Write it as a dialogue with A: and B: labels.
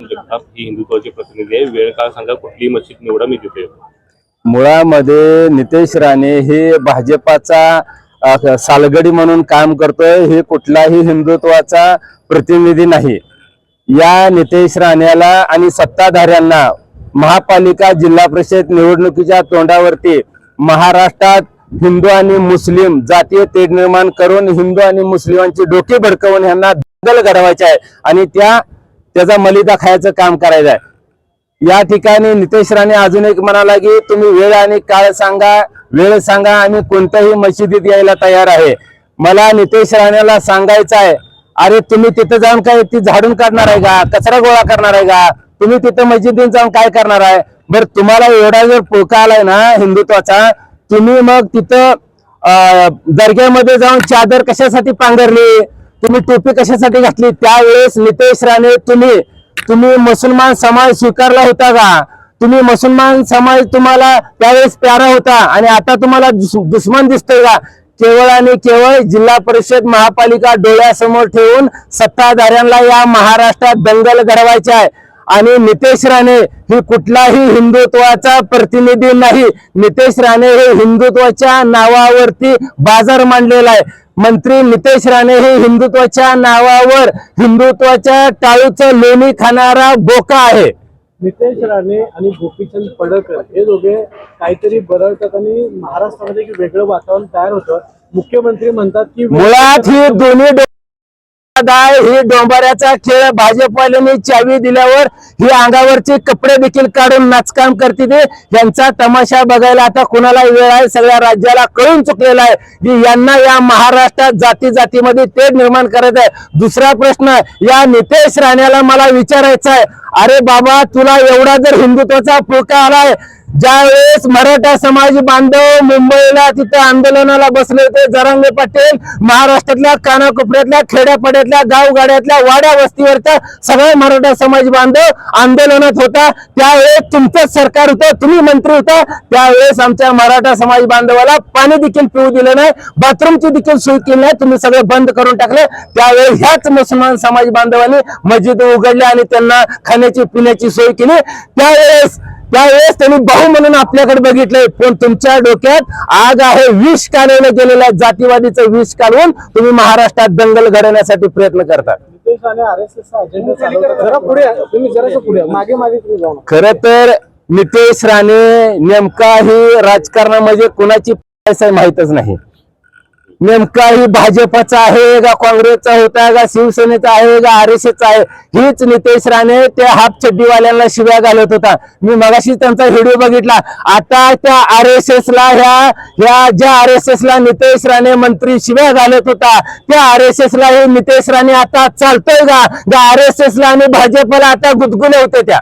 A: जगताप ही हिंदुत्वाचे प्रतिनिधी आहे वेळ काळ सांगा कुठली मशीद निवडा मी तिथे
B: मुळामध्ये नितेश राणे हे भाजपाचा सालगडी म्हणून काम करतोय हे कुठलाही हिंदुत्वाचा प्रतिनिधी नाही. या नितेश राणेला आणि सत्ताधाऱ्यांना महापालिका जिल्हा परिषद निवडणुकीच्या तोंडावरती महाराष्ट्रात हिंदू आणि मुस्लिम जातीय तेढ निर्माण करून हिंदू आणि मुस्लिमांची डोके भडकवून यांना दंगल घडवायचे आहे. आणि त्या त्याचा मलिदा खायचं काम करायचं आहे. या ठिकाणी नितेश राणे अजून एक म्हणाला की तुम्ही वेळ आणि काळ सांगा वेळ सांगा आम्ही कोणत्याही मशिदीत यायला तयार आहे. मला नितेश राणेला सांगायचं आहे अरे तुम्ही तिथं जाऊन काय ती झाडून काढणार आहे का? कचरा गोळा करणार आहे का? तुम्ही तिथं मस्जिदीत जाऊन काय करणार आहे? बरं तुम्हाला एवढा जर पोका आलाय ना हिंदुत्वाचा तुम्ही मग तिथं दर्ग्यामध्ये जाऊन चादर कशासाठी पांघरली? तुम्ही टोपी कशासाठी घातली? त्यावेळेस नितेश राणे तुम्ही तुम्ही मुसलमान समाज स्वीकारला होता का? तुम्ही मुसलमान समाज तुम्हाला त्यावेळेस प्यारा होता आणि आता तुम्हाला दुश्मन दिसतोय का? केवळ आणि केवळ जिल्हा परिषद महापालिका डोळ्यासमोर ठेवून सत्ताधाऱ्यांना या महाराष्ट्रात दंगल घडवायचे आहे. आणि नितेश राणे ही कुठलाही हिंदुत्वाचा प्रतिनिधी नाही. नितेश राणे हे हिंदुत्वाच्या नावावरती बाजार मांडलेला आहे. मंत्री नितेश राणे हे हिंदुत्वाच्या नावावर हिंदुत्वाच्या टाळूचं लोणी खाणारा बोका आहे.
C: नितेश राणे आणि गोपीचंद पडळकर हे दोघे काहीतरी बरळतात आणि महाराष्ट्रामध्ये एक वेगळं वातावरण तयार होतं. मुख्यमंत्री म्हणतात की
B: मुळात ही दोन्ही डो- ही डोंबाऱ्याचा खेळ भाजपवाल्यांनी चावी दिल्यावर ही अंगावरचे कपडे देखील काढून नाचकाम करते ते यांचा तमाशा बघायला आता कुणाला वेळ आहे सगळ्या राज्याला कळून चुकलेला आहे की यांना या महाराष्ट्रात जाती जातीमध्ये ते निर्माण करायचं आहे. दुसरा प्रश्न या नितेश राण्याला मला विचारायचा आहे. अरे बाबा तुला एवढा जर हिंदुत्वाचा पोका आलाय ज्यावेळेस मराठा समाज बांधव मुंबईला तिथं आंदोलनाला बसले होते जरांगे पाटील महाराष्ट्रातल्या कानाकोपऱ्यातल्या खेड्यापाड्यातल्या गावगाड्यातल्या वाड्या वस्तीवरचा सगळा मराठा समाज बांधव आंदोलनात होता. त्यावेळेस तुमचंच सरकार होतं तुम्ही मंत्री होता. त्यावेळेस आमच्या मराठा समाज बांधवाला पाणी देखील पिऊ दिलं नाही बाथरूमची देखील सोय केली नाही तुम्ही सगळे बंद करून टाकले. त्यावेळेस ह्याच मुसलमान समाज बांधवांनी मस्जिद उघडल्या आणि त्यांना खाण्याची पिण्याची सोय केली. त्यावेळेस त्यावेळेस त्यांनी भाऊ म्हणून आपल्याकडे बघितलंय. पण तुमच्या डोक्यात आग आहे विष कालवलं गेलेलं आहे. जातीवादीचं विष कालवून तुम्ही महाराष्ट्रात दंगल घडवण्यासाठी प्रयत्न करता. खर तर नितेश राणे नेमका ही राजकारणामध्ये कुणाची पैसा आहे माहीतच नाही. नेमका ही भाजपचा आहे का काँग्रेसचा होता का शिवसेनेचा आहे का आर एस एसचा आहे? हीच नितेश राणे त्या हाफ चड्डीवाल्यांना शिव्या घालत होता. मी मगाशी त्यांचा व्हिडिओ बघितला. आता त्या आर एस एस ला ह्या ह्या ज्या आर एस एस ला नितेश राणे मंत्री शिव्या घालत होता त्या आर एस एस ला हे नितेश राणे आता चालतोय का? आर एस एस ला आणि भाजपला आता गुदगुले होते त्या.